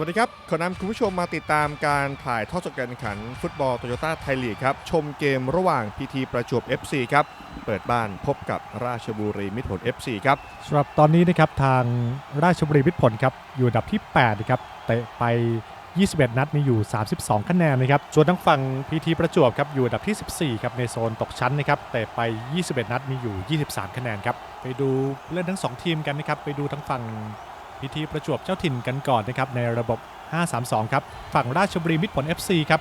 สวัสดีครับ ขอนำคุณผู้ชมมาติดตามการถ่ายทอดสดการแข่งขัน ฟุตบอลโตโยต้าไทยลีกครับ ชมเกมระหว่างพีทีประจวบ FC ครับ เปิดบ้านพบกับราชบุรีมิตรผล FC ครับสำหรับตอนนี้นะครับทางราชบุรีมิตรผลครับ อยู่อันดับที่8นะครับเตะไป 21 นัดมีอยู่ 32 คะแนนนะครับส่วนทางฝั่งพีทีประจวบครับอยู่อันดับที่ 14 ครับในโซนตกชั้นนะครับเตะไป 21 นัดมีอยู่ 23 คะแนนครับไปดูเล่นทั้ง 2 ทีมกันนะครับไปดูทั้งฝั่ง พีทีประจวบเจ้าถิ่นกันก่อนนะครับในระบบ 5-3-2 ครับ ฝั่งราชบุรีมิตรผล FC ครับ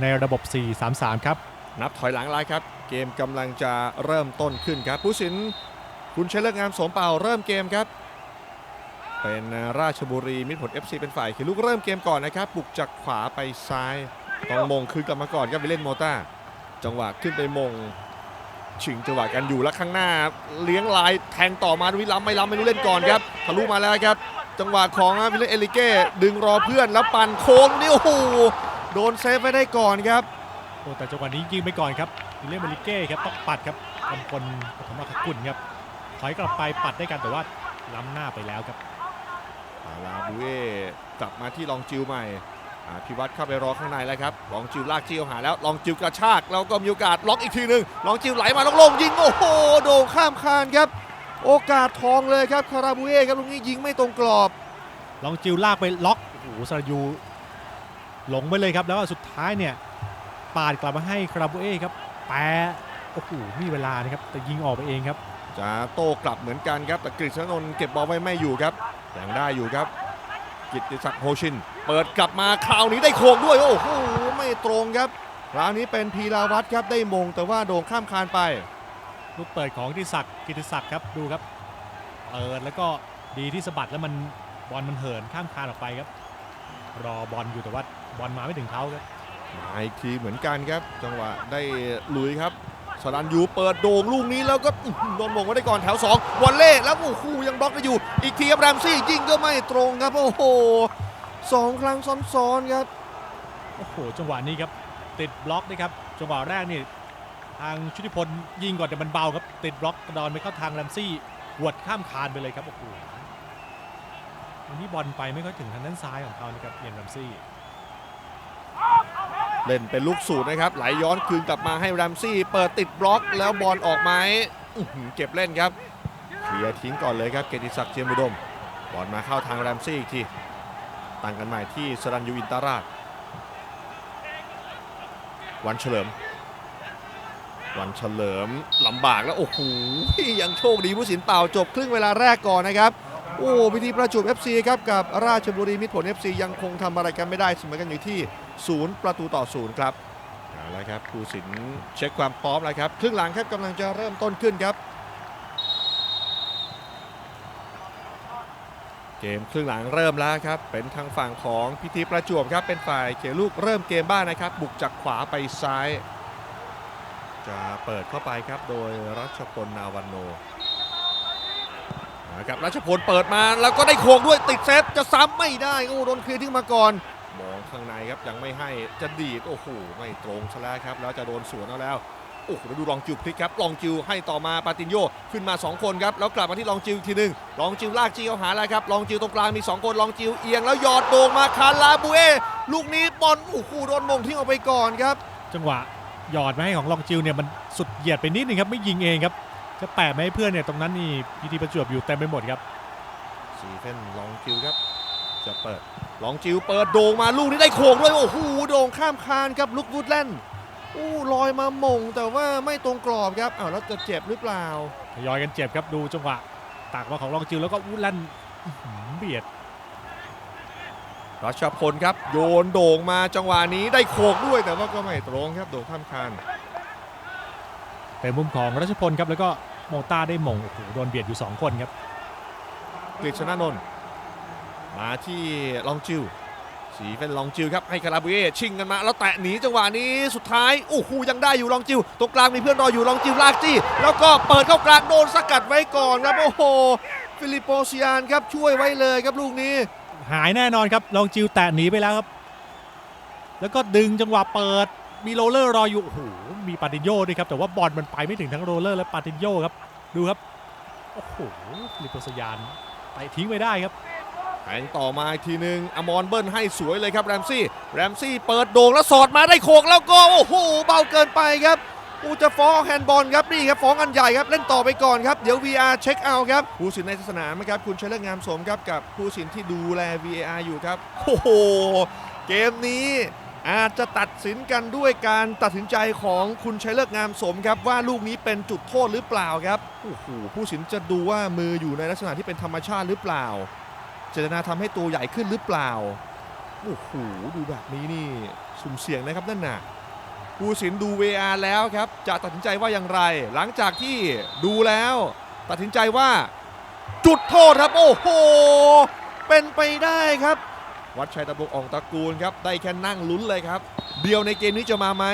ในระบบ 4-3-3 ครับ นับถอยหลังไลายครับ เกมกำลังจะเริ่มต้นขึ้นครับ ผู้สินคุณชัยเลิกงามสมเป่าเริ่มเกมครับ เป็นราชบุรีมิตรผล FC เป็นฝ่ายคือลูกเริ่มเกมก่อนนะครับบุกจากขวาไปซ้ายต้องมงคืนกลับมาก่อนครับวิเล่นโมต้าจังหวะขึ้นไปมง ชิงจังหวะกันอยู่แล้วข้างหน้า เลี้ยงลายแทงต่อมาวิล้ำไม่ล้ำไม่รู้เล่นก่อนครับทะลุมาแล้วครับ จังหวะของวิลเลนเอลิเก้ดึงรอเพื่อนแล้วปั่นโค้งนี่โอ้โหโดนเซฟไว้ได้ก่อนครับโอ้แต่จังหวะนี้ยิงไปก่อนครับวิลเลียมเบริเก้ครับต้องปัดครับกำพลปฐมอัครกุลครับถอยกลับไปปัดได้กันแต่ว่าล้ำหน้าไปแล้วครับอาลาบูเอกลับมาที่ลองจิวใหม่อ่า พิวัตรเข้าไปรอข้างในแล้วครับ ลองจิวลากจิวหาแล้ว ลองจิวกระชาก แล้วก็มีโอกาสล็อกอีกทีหนึ่งลองจิวไหลมาลงๆยิง โอ้โห โด่งข้ามคานครับ โอกาสทองเลยครับ คาราบูเอครับลูกนี้ยิงไม่ตรงกรอบ ลองจิวลากไปล็อก โอ้โหสรายูหลงไปเลยครับ แล้วก็สุดท้ายเนี่ยปาดกลับมาให้คาราบูเอครับ แปะโอ้โห มีเวลานะครับ แต่ยิงออกไปเองครับ จะโต้กลับเหมือนกันครับ แต่กฤษณนนท์เก็บบอลไว้ไม่อยู่ครับยังได้อยู่ครับ กิตติศักดิ์โฮชิน เปิดกลับมาคราวนี้ได้โค้งด้วย โอ้โหไม่ตรงครับคราวนี้เป็นพีราวัตรครับได้มงแต่ว่าโด่งข้ามคานไป ลูกเปิดของกิติศักดิ์กิติศักดิ์ครับดูครับเปิดแล้วก็ดีที่สะบัดแล้วมันบอลมันเหินข้ามคานออกไปครับ รอบอลอยู่แต่ว่าบอลมาไม่ถึงเขาครับมาอีกทีเหมือนกันครับ จังหวะได้ลุยครับสรันยูเปิดโด่งลูกนี้แล้วก็อื้อหือโดนมงมาได้ก่อนแถว2วอลเล่แล้วโอ้โหยังบล็อกได้อยู่ อีกทีครับแรมซี่ยิงก็ไม่ตรงครับโอ้โห สองครั้งซ้อนๆครับ โอ้โหจังหวะนี้ครับติดบล็อกนะครับจังหวะแรกนี่ทางชุติพลยิงก่อนแต่มันเบาครับติดบล็อกกระดอนไปเข้าทางแรมซี่หวดข้ามคานไปเลยครับโอ้โหวันนี้บอลไปไม่ค่อยถึงทางด้านซ้ายของเขานะครับเอียนแรมซี่เล่นเป็นลูกสูตรนะครับไหลย้อนคืนกลับมาให้แรมซี่ เปิดติดบล็อกแล้วบอลออกไหมอื้อหือเก็บเล่นครับเคลียร์ทิ้งก่อนเลยครับเกยรติศักดิ์เจียมอุดมบอลมาเข้าทางแรมซี่อีกที ตั้งกันใหม่ที่สรันยูอินตาราช วันเฉลิม วันเฉลิมลำบากแล้ว โอ้โหยังโชคดีผู้สินเป่าจบครึ่งเวลาแรกก่อนนะครับ โอ้พิธีประจวบ FC ครับกับราชบุรีมิตรผล FC ยังคงทำอะไรกันไม่ได้เสมอกันอยู่ที่ 0 ประตูต่อ 0 ครับเอาละครับผู้สินเช็คความพร้อมแล้วครับ ครึ่งหลังครับกำลังจะเริ่มต้นขึ้นครับ เกมครึ่งหลังเริ่มแล้วครับ เป็นทางฝั่งของพิธีประจวบครับ เป็นฝ่ายเขียลูกเริ่มเกมบ้านนะครับ บุกจากขวาไปซ้าย จะเปิดเข้าไปครับโดยรัชพลนาวันโนนะครับรัชพลเปิดมาแล้วก็ได้โค้งด้วยติดเซฟจะซ้ำไม่ได้โอ้โดนเคลียร์ทิ้งมาก่อน มองข้างในครับยังไม่ให้จะดีดโอ้โหไม่ตรงซะแล้วครับ แล้วจะโดนสวนเอาแล้ว โอ้โหแล้วดูลองจิวพลิกครับลองจิวให้ต่อมาปาตินโยขึ้นมา 2 คนครับแล้วกลับมาที่ลองจิวอีกทีหนึ่งลองจิวลากจิวเอาหาแล้วครับลองจิวตรงกลางมี 2 คนลองจิวเอียงแล้วหยอดโด่งมาคาราบูเอลูกนี้บอลโอ้โหโดนมงทิ้งออกไปก่อนครับ จังหวะหยอดมาให้ของลองจิวเนี่ยมันสุดเหยียดไปนิดนึงครับไม่ยิงเองครับจะแปะมาให้เพื่อนเนี่ยตรงนั้นนี่พีทีประจวบอยู่เต็มไปหมดครับซีเฟนลองจิวครับจะเปิดลองจิวเปิดโด่งมาลูกนี้ได้โค้งด้วยโอ้โหโด่งข้ามคานครับลุกวูดแลนด์ อู้ลอยมาหมงแต่ว่าไม่ตรงกรอบครับอ้าวแล้วจะเจ็บหรือเปล่าทยอยกันเจ็บครับดูจังหวะตากมาของลองจิวแล้วก็อู้ลั่นอื้อหือเบียดรัชพลครับโยนโด่งมาจังหวะนี้ได้โขกด้วยแต่ว่าก็ไม่ตรงครับโด่งข้ามคานเป็นมุมของรัชพลครับแล้วก็โมต้าได้หมงโอ้โหโดนเบียดอยู่สองคนครับกฤษณนนท์มาที่ลองจิว สีเป็นลองจิวครับให้คาราบูเอชิงกันมา แล้วแตะหนีจังหวะนี้สุดท้ายโอ้โหยังได้อยู่ลองจิวตรงกลางมีเพื่อนรออยู่ลองจิวลากจี้ แล้วก็เปิดเข้ากลางโดนสกัดไว้ก่อนครับโอ้โหฟิลิปโปเซียนครับช่วยไว้เลยครับลูกนี้ หายแน่นอนครับลองจิวแตะหนีไปแล้วครับ แล้วก็ดึงจังหวะเปิดมีโรเลอร์รออยู่โอ้โหมีปาตินโยด้วยครับแต่ว่าบอลมันไปไม่ถึงทั้งโรเลอร์และปาตินโยครับดูครับโอ้โหฟิลิปโปสยานไปทิ้งไม่ได้ครับ แทงต่อมาอีกทีหนึ่งอมรเบิ้ลให้สวยเลยครับแรมซี่แรมซี่เปิดโด่งแล้วสอดมาได้โขกแล้วก็โอ้โหเบาเกินไปครับอูจะฟ้องแฮนด์บอลครับนี่ครับฟ้องอันใหญ่ครับเล่นต่อไปก่อนครับเดี๋ยว VR เช็คเอาครับผู้สินในสนามนะครับคุณชัยเลิศงามสมครับกับผู้สินที่ดูแล VAR อยู่ครับโอ้โหเกมนี้อาจจะตัดสินกันด้วยการตัดสินใจของคุณชัยเลิศงามสมครับว่าลูกนี้เป็นจุดโทษหรือเปล่าครับโอ้โหผู้สินจะดูว่ามืออยู่ในลักษณะที่เป็นธรรมชาติหรือเปล่า เจตนาทำให้ตัวใหญ่ขึ้นหรือเปล่า โอ้โห ดูแบบนี้นี่สุ่มเสี่ยงนะครับนั่นน่ะผู้สินดู VR แล้วครับ จะตัดสินใจว่าอย่างไร หลังจากที่ดูแล้ว ตัดสินใจว่า จุดโทษครับ โอ้โห เป็นไปได้ครับ วัดชัยตะบกอ่องตระกูลครับ ได้แค่นั่งลุ้นเลยครับ เดียวในเกมนี้จะมาไหม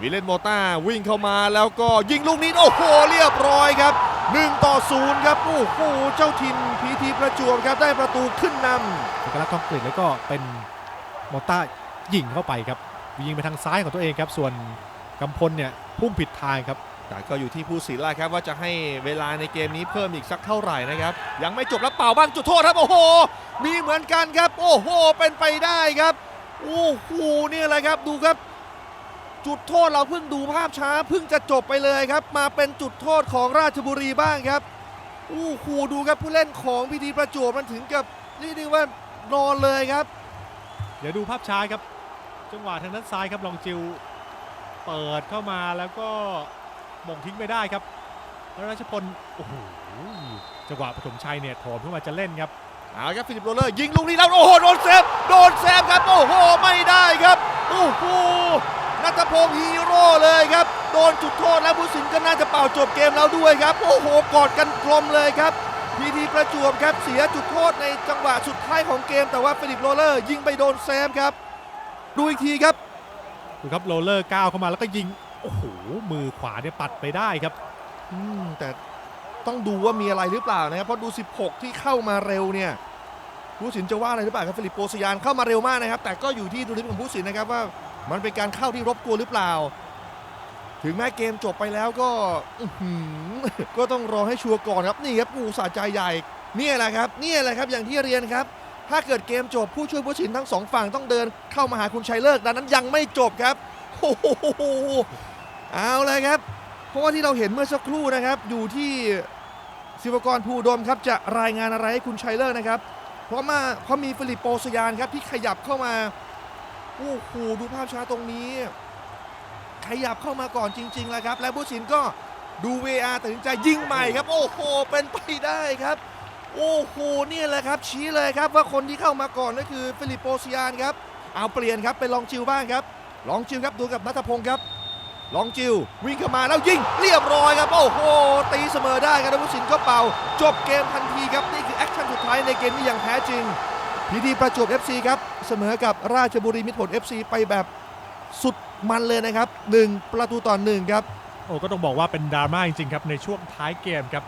วิเลนโมต้าวิ่งเข้ามาแล้วก็ยิงลูกนี้ โอ้โห เรียบร้อยครับ 1 ต่อ 0 ครับโอ้โหเจ้าถิ่นพีทีประจวบครับได้ประตูขึ้นนำเอกลักษณ์คอนกรีตแล้วก็เป็นโมต้ายิงเข้าไปครับยิงไปทางซ้ายของตัวเองครับ ส่วนกำพลเนี่ยพุ่งผิดทางครับแต่ก็อยู่ที่ผู้สินแล้วครับว่าจะให้เวลาในเกมนี้เพิ่มอีกสักเท่าไหร่นะครับ ยังไม่จบแล้วเป่าบ้างจุดโทษครับโอ้โห มีเหมือนกันครับ โอ้โหเป็นไปได้ครับโอ้โหนี่แหละครับดูครับ จุดโทษเราเพิ่งดูภาพช้าเพิ่งจะจบไปเลยครับ มาเป็นจุดโทษของราชบุรีบ้างครับโอ้โหดูครับผู้เล่นของพีทีประจวบมันถึงกับเรียกได้ว่านอนเลยครับ เดี๋ยวดูภาพช้าครับ จังหวะทางด้านซ้ายครับลองจิวเปิดเข้ามาแล้วก็มงทิ้งไม่ได้ครับแล้วราชพลโอ้โหจังหวะปฐมชัยเนี่ยโถมเข้ามาจะเล่นครับเอาครับฟิลิปโรเลอร์ยิงลูกนี้แล้วโอ้โหโดนเซฟโดนเซฟครับโอ้โหไม่ได้ครับโอ้โห นัทพงศ์ฮีโร่เลยครับ โดนจุดโทษแล้วผู้สินก็น่าจะเป่าจบเกมแล้วด้วยครับ โอ้โห กอดกันกลมเลยครับ พีทีประจวบครับเสียจุดโทษในจังหวะสุดท้ายของเกม แต่ว่าฟิลิปโรเลอร์ยิงไปโดนเซฟครับ ดูอีกทีครับดูครับโรลเลอร์ก้าวเข้ามาแล้วก็ยิง โอ้โห มือขวาเนี่ยปัดไปได้ครับ อืมแต่ต้องดูว่ามีอะไรหรือเปล่านะครับเพราะดู 16 ที่เข้ามาเร็วเนี่ยผู้สินจะว่าอะไรหรือเปล่าครับฟิลิปโปสยานเข้ามาเร็วมากนะครับ แต่ก็อยู่ที่ดุลพินิจของผู้สินนะครับว่า มันเป็นการเข้าที่รบกวนหรือเปล่า ถึงแม้เกมจบไปแล้วก็ก็ต้องรอให้ชัวร์ก่อนครับนี่ครับอูสาใจใหญ่นี่แหละครับนี่แหละครับอย่างที่เรียนครับ ถ้าเกิดเกมจบผู้ช่วยผู้สินทั้งสองฝั่งต้องเดินเข้ามาหาคุณชัยเลิกดังนั้นยังไม่จบครับโอ้โหเอาเลยครับ เพราะว่าที่เราเห็นเมื่อสักครู่นะครับ อยู่ที่ศิวกรภูดมครับจะรายงานอะไรให้คุณชัยเลิศนะครับ เพราะมาเพราะมีฟิลิปโปสยานครับที่ขยับเข้ามา โอ้โหดูภาพช้าตรงนี้ขยับเข้ามาก่อนจริงๆแล้วครับ และผู้สินก็ดู VR ตัดสินใจยิงใหม่ครับ โอ้โห เป็นไปได้ครับ โอ้โหนี่แหละครับ ชี้เลยครับว่าคนที่เข้ามาก่อนก็คือฟิลิปโปสยานครับ เอาเปลี่ยนครับเป็นลองจิวบ้างครับ ลองจิวครับดูกับนัทพงศ์ครับ ลองจิววิ่งเข้ามาแล้วยิงเรียบร้อยครับ โอ้โห ตีเสมอได้ครับแล้วผู้สินก็เป่า จบเกมทันทีครับนี่คือแอคชั่นสุดท้ายในเกมนี้อย่างแท้จริง พีดีประจวบ FC ครับ เสมอกับราชบุรีมิตรผล FC ไปแบบสุดมันเลยนะครับ 1 ประตูต่อ1ครับ โอ้ก็ต้องบอกว่าเป็นดราม่าจริงๆครับ ในช่วงท้ายเกมครับ